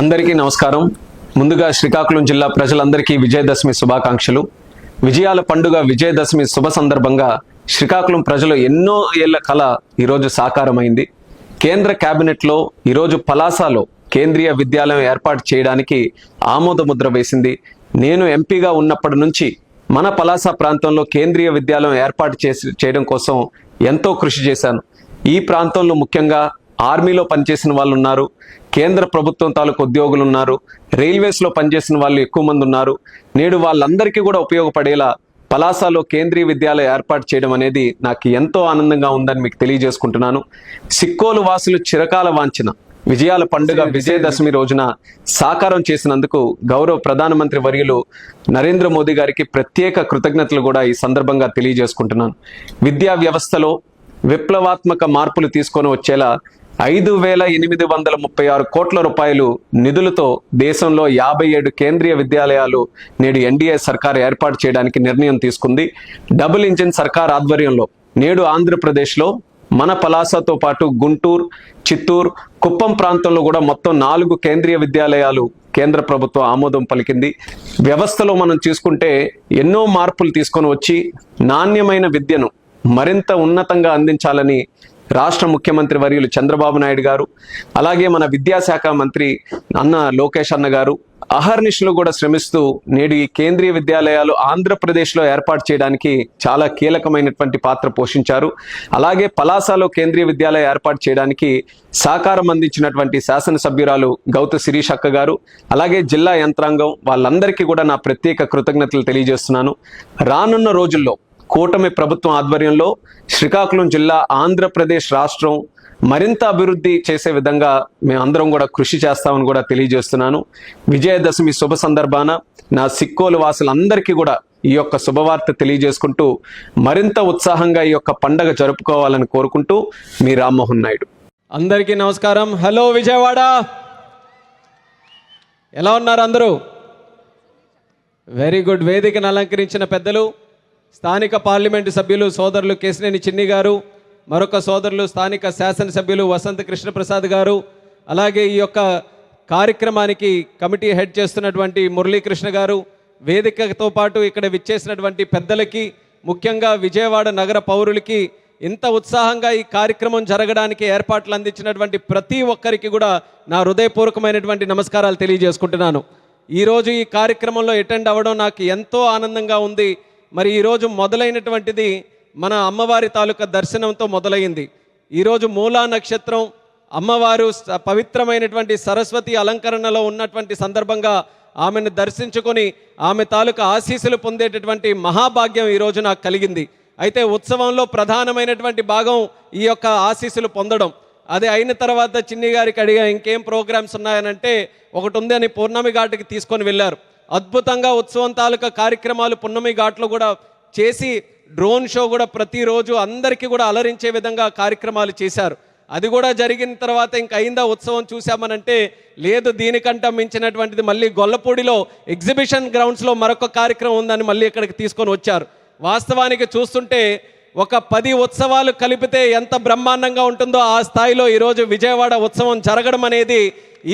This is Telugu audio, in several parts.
అందరికీ నమస్కారం. ముందుగా శ్రీకాకుళం జిల్లా ప్రజలందరికీ విజయదశమి శుభాకాంక్షలు. విజయాల పండుగ విజయదశమి శుభ సందర్భంగా శ్రీకాకుళం ప్రజలు ఎన్నో ఏళ్ళ కళ ఈరోజు సాకారమైంది. కేంద్ర కేబినెట్లో ఈరోజు పలాసలో కేంద్రీయ విద్యాలయం ఏర్పాటు చేయడానికి ఆమోదముద్ర వేసింది. నేను ఎంపీగా ఉన్నప్పటి నుంచి మన పలాస ప్రాంతంలో కేంద్రీయ విద్యాలయం ఏర్పాటు చేసి చేయడం కోసం ఎంతో కృషి చేశాను. ఈ ప్రాంతంలో ముఖ్యంగా ఆర్మీలో పనిచేసిన వాళ్ళు ఉన్నారు కేంద్ర ప్రభుత్వం తాలూకు ఉద్యోగులు ఉన్నారు. రైల్వేస్లో పనిచేసిన వాళ్ళు ఎక్కువ మంది ఉన్నారు. నేడు వాళ్ళందరికీ కూడా ఉపయోగపడేలా పలాసలో కేంద్రీయ విద్యాలయం ఏర్పాటు చేయడం అనేది నాకు ఎంతో ఆనందంగా ఉందని మీకు తెలియజేసుకుంటున్నాను. సిక్కోలు వాసులు చిరకాల వాంచిన విజయాల పండుగ విజయదశమి రోజున సాకారం చేసినందుకు గౌరవ ప్రధానమంత్రి వర్యులు నరేంద్ర మోదీ గారికి ప్రత్యేక కృతజ్ఞతలు కూడా ఈ సందర్భంగా తెలియజేసుకుంటున్నాను. విద్యా వ్యవస్థలో విప్లవాత్మక మార్పులు తీసుకొని వచ్చేలా ఐదు వేల ఎనిమిది వందల ముప్పై ఆరు కోట్ల రూపాయలు నిధులతో దేశంలో యాభై ఏడు కేంద్రీయ విద్యాలయాలు నేడు ఎన్డీఏ సర్కార్ ఏర్పాటు చేయడానికి నిర్ణయం తీసుకుంది. డబుల్ ఇంజిన్ సర్కార్ ఆధ్వర్యంలో నేడు ఆంధ్రప్రదేశ్లో మన పలాసతో పాటు గుంటూరు చిత్తూరు కుప్పం ప్రాంతంలో కూడా మొత్తం నాలుగు కేంద్రీయ విద్యాలయాలు కేంద్ర ప్రభుత్వం ఆమోదం పలికింది. వ్యవస్థలో మనం చూసుకుంటే ఎన్నో మార్పులు తీసుకొని వచ్చి నాణ్యమైన విద్యను మరింత ఉన్నతంగా అందించాలని రాష్ట్ర ముఖ్యమంత్రి వర్యులు చంద్రబాబు నాయుడు గారు అలాగే మన విద్యాశాఖ మంత్రి అన్న లోకేష్ అన్న గారు అహర్నిశలు కూడా శ్రమిస్తూ నేడు ఈ కేంద్రీయ విద్యాలయాలు ఆంధ్రప్రదేశ్లో ఏర్పాటు చేయడానికి చాలా కీలకమైనటువంటి పాత్ర పోషించారు. అలాగే పలాసలో కేంద్రీయ విద్యాలయం ఏర్పాటు చేయడానికి సహకారం అందించినటువంటి శాసనసభ్యురాలు గౌత శిరీష్ అక్క గారు అలాగే జిల్లా యంత్రాంగం వాళ్ళందరికీ కూడా నా ప్రత్యేక కృతజ్ఞతలు తెలియజేస్తున్నాను. రానున్న రోజుల్లో కూటమి ప్రభుత్వం ఆధ్వర్యంలో శ్రీకాకుళం జిల్లా ఆంధ్రప్రదేశ్ రాష్ట్రం మరింత అభివృద్ధి చేసే విధంగా మేమందరం కూడా కృషి చేస్తామని కూడా తెలియజేస్తున్నాను. విజయదశమి శుభ సందర్భాన నా సిక్కోలు వాసులందరికీ కూడా ఈ యొక్క శుభవార్త తెలియజేసుకుంటూ మరింత ఉత్సాహంగా ఈ యొక్క పండగ జరుపుకోవాలని కోరుకుంటూ మీ రామ్మోహన్ నాయుడు. అందరికీ నమస్కారం. హలో విజయవాడ. ఎలా ఉన్నారు అందరూ? వెరీ గుడ్ వేదికను అలంకరించిన పెద్దలు. స్థానిక పార్లమెంటు సభ్యులు సోదరులు కేసినేని చిన్ని గారు మరొక సోదరులు స్థానిక శాసనసభ్యులు వసంత కృష్ణప్రసాద్ గారు అలాగే ఈ యొక్క కార్యక్రమానికి కమిటీ హెడ్ చేస్తున్నటువంటి మురళీకృష్ణ గారు వేదికతో పాటు ఇక్కడ విచ్చేసినటువంటి పెద్దలకి ముఖ్యంగా విజయవాడ నగర పౌరులకి ఇంత ఉత్సాహంగా ఈ కార్యక్రమం జరగడానికి ఏర్పాట్లు అందించినటువంటి ప్రతి ఒక్కరికి కూడా నా హృదయపూర్వకమైనటువంటి నమస్కారాలు తెలియజేసుకుంటున్నాను. ఈరోజు ఈ కార్యక్రమంలో అటెండ్ అవ్వడం నాకు ఎంతో ఆనందంగా ఉంది. మరి ఈరోజు మొదలైనటువంటిది మన అమ్మవారి తాలూకా దర్శనంతో మొదలైంది. ఈరోజు మూలా నక్షత్రం అమ్మవారు స- పవిత్రమైనటువంటి సరస్వతి అలంకరణలో ఉన్నటువంటి సందర్భంగా ఆమెను దర్శించుకొని ఆమె తాలూకా ఆశీస్సులు పొందేటటువంటి మహాభాగ్యం ఈరోజు నాకు కలిగింది. అయితే ఉత్సవంలో ప్రధానమైనటువంటి భాగం ఈ యొక్క ఆశీస్సులు పొందడం. అది అయిన తర్వాత చిన్ని గారికి అడిగా ఇంకేం ప్రోగ్రామ్స్ ఉన్నాయనంటే ఒకటి ఉంది అని పూర్ణమి ఘాటుకి తీసుకొని వెళ్ళారు. అద్భుతంగా ఉత్సవం తాలూకా కార్యక్రమాలు పున్నమి ఘాట్లో కూడా చేసి డ్రోన్ షో కూడా ప్రతిరోజు అందరికీ కూడా అలరించే విధంగా కార్యక్రమాలు చేశారు. అది కూడా జరిగిన తర్వాత ఇంక అయిందా ఉత్సవం చూసామనంటే లేదు దీనికంట మించినటువంటిది మళ్ళీ గొల్లపూడిలో ఎగ్జిబిషన్ గ్రౌండ్స్లో మరొక కార్యక్రమం ఉందని మళ్ళీ ఇక్కడికి తీసుకొని వచ్చారు. వాస్తవానికి చూస్తుంటే ఒక పది ఉత్సవాలు కలిపితే ఎంత బ్రహ్మాండంగా ఉంటుందో ఆ స్థాయిలో ఈరోజు విజయవాడ ఉత్సవం జరగడం అనేది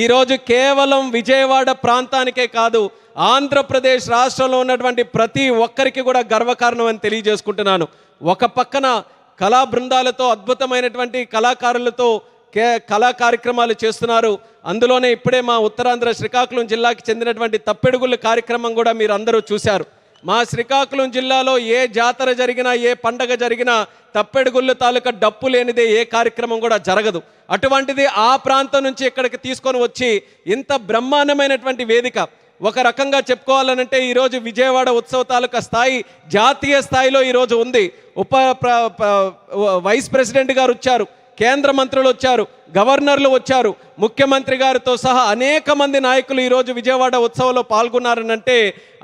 ఈరోజు కేవలం విజయవాడ ప్రాంతానికే కాదు ఆంధ్రప్రదేశ్ రాష్ట్రంలో ఉన్నటువంటి ప్రతి ఒక్కరికి కూడా గర్వకారణం అని తెలియజేసుకుంటున్నాను. ఒక పక్కన కళా బృందాలతో అద్భుతమైనటువంటి కళాకారులతో కే కళా కార్యక్రమాలు చేస్తున్నారు. అందులోనే ఇప్పుడే మా ఉత్తరాంధ్ర శ్రీకాకుళం జిల్లాకి చెందినటువంటి తప్పెడుగుల కార్యక్రమం కూడా మీరు అందరూ చూశారు. మా శ్రీకాకుళం జిల్లాలో ఏ జాతర జరిగినా ఏ పండగ జరిగినా తప్పెడుగుళ్ళు తాలూకా డప్పు లేనిదే ఏ కార్యక్రమం కూడా జరగదు. అటువంటిది ఆ ప్రాంతం నుంచి ఇక్కడికి తీసుకొని వచ్చి ఇంత బ్రహ్మాండమైనటువంటి వేదిక. ఒక రకంగా చెప్పుకోవాలనంటే ఈరోజు విజయవాడ ఉత్సవ తాలూకా స్థాయి జాతీయ స్థాయిలో ఈరోజు ఉంది. ఉప వైస్ ప్రెసిడెంట్ గారు వచ్చారు. కేంద్ర మంత్రులు వచ్చారు గవర్నర్లు వచ్చారు. ముఖ్యమంత్రి గారితో సహా అనేక మంది నాయకులు ఈరోజు విజయవాడ ఉత్సవంలో పాల్గొన్నారనంటే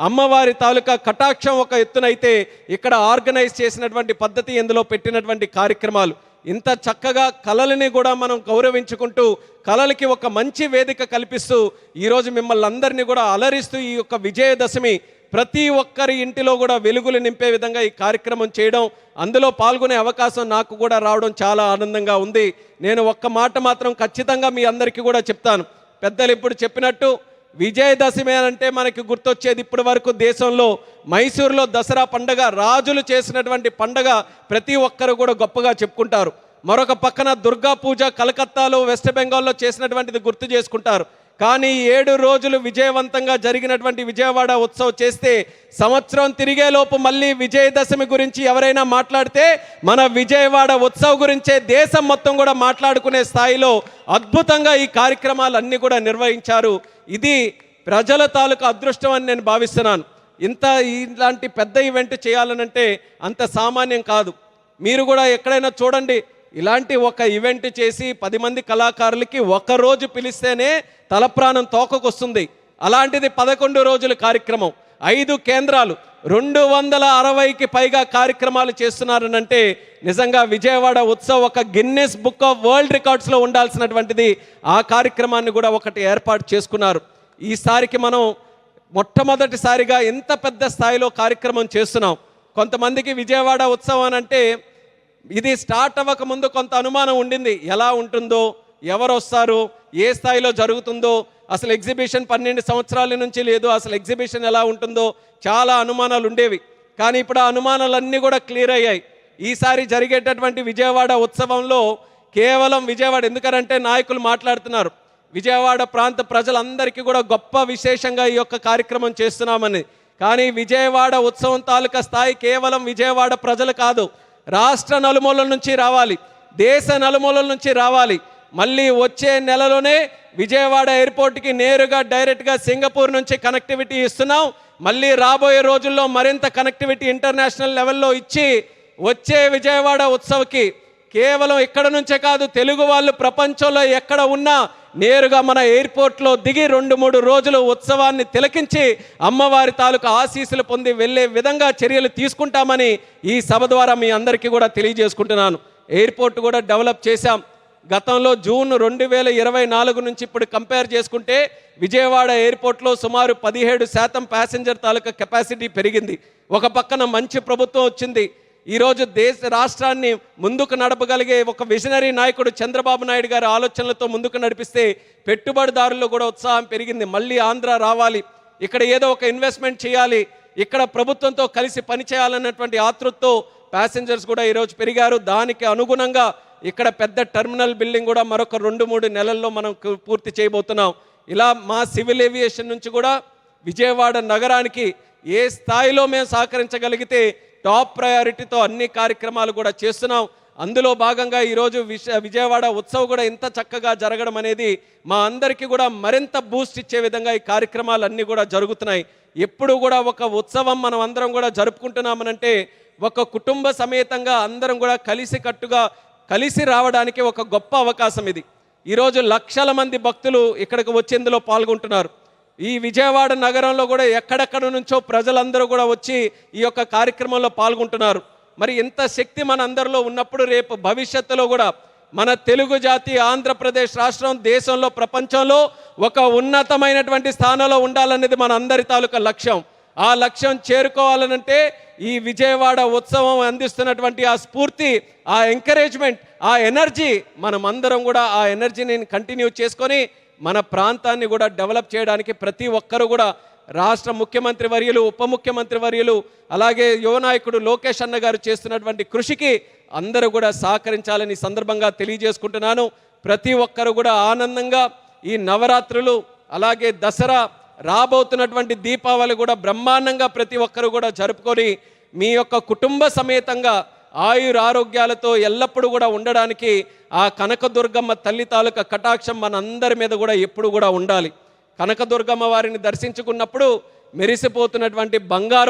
అమ్మవారి తాలూకా కటాక్షం ఒక ఎత్తునైతే ఇక్కడ ఆర్గనైజ్ చేసినటువంటి పద్ధతి ఇందులో పెట్టినటువంటి కార్యక్రమాలు. ఇంత చక్కగా కళలని కూడా మనం గౌరవించుకుంటూ కళలకి ఒక మంచి వేదిక కల్పిస్తూ ఈరోజు మిమ్మల్ని అందరినీ కూడా అలరిస్తూ ఈ యొక్క విజయదశమి ప్రతి ఒక్కరి ఇంటిలో కూడా వెలుగులు నింపే విధంగా ఈ కార్యక్రమం చేయడం అందులో పాల్గొనే అవకాశం నాకు కూడా రావడం చాలా ఆనందంగా ఉంది. నేను ఒక్క మాట మాత్రం ఖచ్చితంగా మీ అందరికీ కూడా చెప్తాను. పెద్దలు ఇప్పుడు చెప్పినట్టు విజయదశమి అని అంటే మనకి గుర్తొచ్చేది ఇప్పటి వరకు దేశంలో మైసూరులో దసరా పండగ రాజులు చేసినటువంటి పండగ ప్రతి ఒక్కరు కూడా గొప్పగా చెప్పుకుంటారు. మరొక పక్కన దుర్గా పూజ కలకత్తాలో వెస్ట్ బెంగాల్లో చేసినటువంటిది గుర్తు చేసుకుంటారు. కానీ ఏడు రోజులు విజయవంతంగా జరిగినటువంటి విజయవాడ ఉత్సవం చేస్తే సంవత్సరం తిరిగేలోపు మళ్ళీ విజయదశమి గురించి ఎవరైనా మాట్లాడితే మన విజయవాడ ఉత్సవ్ గురించే దేశం మొత్తం కూడా మాట్లాడుకునే స్థాయిలో అద్భుతంగా ఈ కార్యక్రమాలన్నీ కూడా నిర్వహించారు. ఇది ప్రజల తాలూకు అదృష్టం అని నేను భావిస్తున్నాను. ఇంత ఇలాంటి పెద్ద ఈవెంట్ చేయాలనంటే అంత సామాన్యం కాదు. మీరు కూడా ఎక్కడైనా చూడండి ఇలాంటి ఒక ఈవెంట్ చేసి పది మంది కళాకారులకి ఒక రోజు పిలిస్తేనే తలప్రాణం తోకకొస్తుంది. అలాంటిది పదకొండు రోజుల కార్యక్రమం. ఐదు కేంద్రాలు రెండు వందల అరవైకి పైగా కార్యక్రమాలు చేస్తున్నారనంటే నిజంగా విజయవాడ ఉత్సవ్ ఒక గిన్నెస్ బుక్ ఆఫ్ వరల్డ్ రికార్డ్స్లో ఉండాల్సినటువంటిది. ఆ కార్యక్రమాన్ని కూడా ఒకటి ఏర్పాటు చేసుకున్నారు. ఈసారికి మనం మొట్టమొదటిసారిగా ఎంత పెద్ద స్థాయిలో కార్యక్రమం చేస్తున్నాం. కొంతమందికి విజయవాడ ఉత్సవం అని అంటే ఇది స్టార్ట్ అవ్వక ముందు కొంత అనుమానం ఉండింది. ఎలా ఉంటుందో ఎవరు వస్తారు ఏ స్థాయిలో జరుగుతుందో అసలు ఎగ్జిబిషన్ పన్నెండు సంవత్సరాల నుంచి లేదు అసలు ఎగ్జిబిషన్ ఎలా ఉంటుందో చాలా అనుమానాలు ఉండేవి. కానీ ఇప్పుడు ఆ అనుమానాలన్నీ కూడా క్లియర్ అయ్యాయి. ఈసారి జరిగేటటువంటి విజయవాడ ఉత్సవంలో కేవలం విజయవాడ ఎందుకంటే నాయకులు మాట్లాడుతున్నారు. విజయవాడ ప్రాంత ప్రజలందరికీ కూడా గొప్ప విశేషంగా ఈ యొక్క కార్యక్రమం చేస్తున్నామని. కానీ విజయవాడ ఉత్సవం తాలూకా స్థాయి కేవలం విజయవాడ ప్రజలు కాదు. రాష్ట్ర నలుమూలల నుంచి రావాలి దేశ నలుమూలల నుంచి రావాలి. మళ్ళీ వచ్చే నెలలోనే విజయవాడ ఎయిర్పోర్ట్కి నేరుగా డైరెక్ట్గా సింగపూర్ నుంచి కనెక్టివిటీ ఇస్తున్నాం. మళ్ళీ రాబోయే రోజుల్లో మరింత కనెక్టివిటీ ఇంటర్నేషనల్ లెవెల్లో ఇచ్చి వచ్చే విజయవాడ ఉత్సవ్కి కేవలం ఇక్కడ నుంచే కాదు తెలుగు వాళ్ళు ప్రపంచంలో ఎక్కడ ఉన్నా నేరుగా మన ఎయిర్పోర్ట్లో దిగి రెండు మూడు రోజులు ఉత్సవాన్ని తిలకించి అమ్మవారి తాలూకు ఆశీస్సులు పొంది వెళ్ళే విధంగా చర్యలు తీసుకుంటామని ఈ సభ ద్వారా మీ అందరికీ కూడా తెలియజేసుకుంటున్నాను. ఎయిర్పోర్ట్ కూడా డెవలప్ చేశాం. గతంలో జూన్ రెండు వేల ఇరవై నాలుగు నుంచి ఇప్పుడు కంపేర్ చేసుకుంటే విజయవాడ ఎయిర్పోర్ట్లో సుమారు పదిహేడు శాతం ప్యాసింజర్ తాలూకా కెపాసిటీ పెరిగింది. ఒక పక్కన మంచి ప్రభుత్వం వచ్చింది. ఈరోజు దేశ రాష్ట్రాన్ని ముందుకు నడపగలిగే ఒక విజనరీ నాయకుడు చంద్రబాబు నాయుడు గారి ఆలోచనలతో ముందుకు నడిపిస్తే పెట్టుబడిదారుల్లో కూడా ఉత్సాహం పెరిగింది. మళ్ళీ ఆంధ్ర రావాలి. ఇక్కడ ఏదో ఒక ఇన్వెస్ట్మెంట్ చేయాలి. ఇక్కడ ప్రభుత్వంతో కలిసి పనిచేయాలన్నటువంటి ఆతృతతో ప్యాసింజర్స్ కూడా ఈరోజు పెరిగారు. దానికి అనుగుణంగా ఇక్కడ పెద్ద టెర్మినల్ బిల్డింగ్ కూడా మరొక రెండు మూడు నెలల్లో మనం పూర్తి చేయబోతున్నాం. ఇలా మా సివిల్ ఏవియేషన్ నుంచి కూడా విజయవాడ నగరానికి ఏ స్థాయిలో మేము సహకరించగలిగితే టాప్ ప్రయారిటీతో అన్ని కార్యక్రమాలు కూడా చేస్తున్నాం. అందులో భాగంగా ఈరోజు విశ విజయవాడ ఉత్సవ్ కూడా ఇంత చక్కగా జరగడం అనేది మా అందరికీ కూడా మరింత బూస్ట్ ఇచ్చే విధంగా ఈ కార్యక్రమాలన్నీ కూడా జరుగుతున్నాయి. ఎప్పుడు కూడా ఒక ఉత్సవం మనం అందరం కూడా జరుపుకుంటున్నామనంటే ఒక కుటుంబ సమేతంగా అందరం కూడా కలిసి కట్టుగా కలిసి రావడానికి ఒక గొప్ప అవకాశం ఇది. ఈరోజు లక్షల మంది భక్తులు ఇక్కడికి వచ్చేందులో పాల్గొంటున్నారు. ఈ విజయవాడ నగరంలో కూడా ఎక్కడెక్కడ నుంచో ప్రజలందరూ కూడా వచ్చి ఈ యొక్క కార్యక్రమంలో పాల్గొంటున్నారు. మరి ఇంత శక్తి మన అందరిలో ఉన్నప్పుడు రేపు భవిష్యత్తులో కూడా మన తెలుగు జాతి ఆంధ్రప్రదేశ్ రాష్ట్రం దేశంలో ప్రపంచంలో ఒక ఉన్నతమైనటువంటి స్థానంలో ఉండాలనేది మన అందరి తాలూకా లక్ష్యం. ఆ లక్ష్యం చేరుకోవాలనంటే ఈ విజయవాడ ఉత్సవం అందిస్తున్నటువంటి ఆ స్ఫూర్తి ఆ ఎంకరేజ్మెంట్ ఆ ఎనర్జీ మనం అందరం కూడా ఆ ఎనర్జీని కంటిన్యూ చేసుకొని మన ప్రాంతాన్ని కూడా డెవలప్ చేయడానికి ప్రతి ఒక్కరూ కూడా రాష్ట్ర ముఖ్యమంత్రి వర్యులు ఉప ముఖ్యమంత్రి వర్యులు అలాగే యువనాయకుడు లోకేష్ అన్న గారు చేస్తున్నటువంటి కృషికి అందరూ కూడా సహకరించాలని సందర్భంగా తెలియజేసుకుంటున్నాను. ప్రతి ఒక్కరు కూడా ఆనందంగా ఈ నవరాత్రులు అలాగే దసరా రాబోతున్నటువంటి దీపావళి కూడా బ్రహ్మాండంగా ప్రతి ఒక్కరు కూడా జరుపుకొని మీ యొక్క కుటుంబ సమేతంగా ఆయుర ఆరోగ్యాలతో ఎల్లప్పుడూ కూడా ఉండడానికి ఆ కనకదుర్గమ్మ తల్లి తాలూకా కటాక్షం మనందరి మీద కూడా ఎప్పుడు కూడా ఉండాలి. కనకదుర్గమ్మ వారిని దర్శించుకున్నప్పుడు మెరిసిపోతున్నటువంటి బంగారు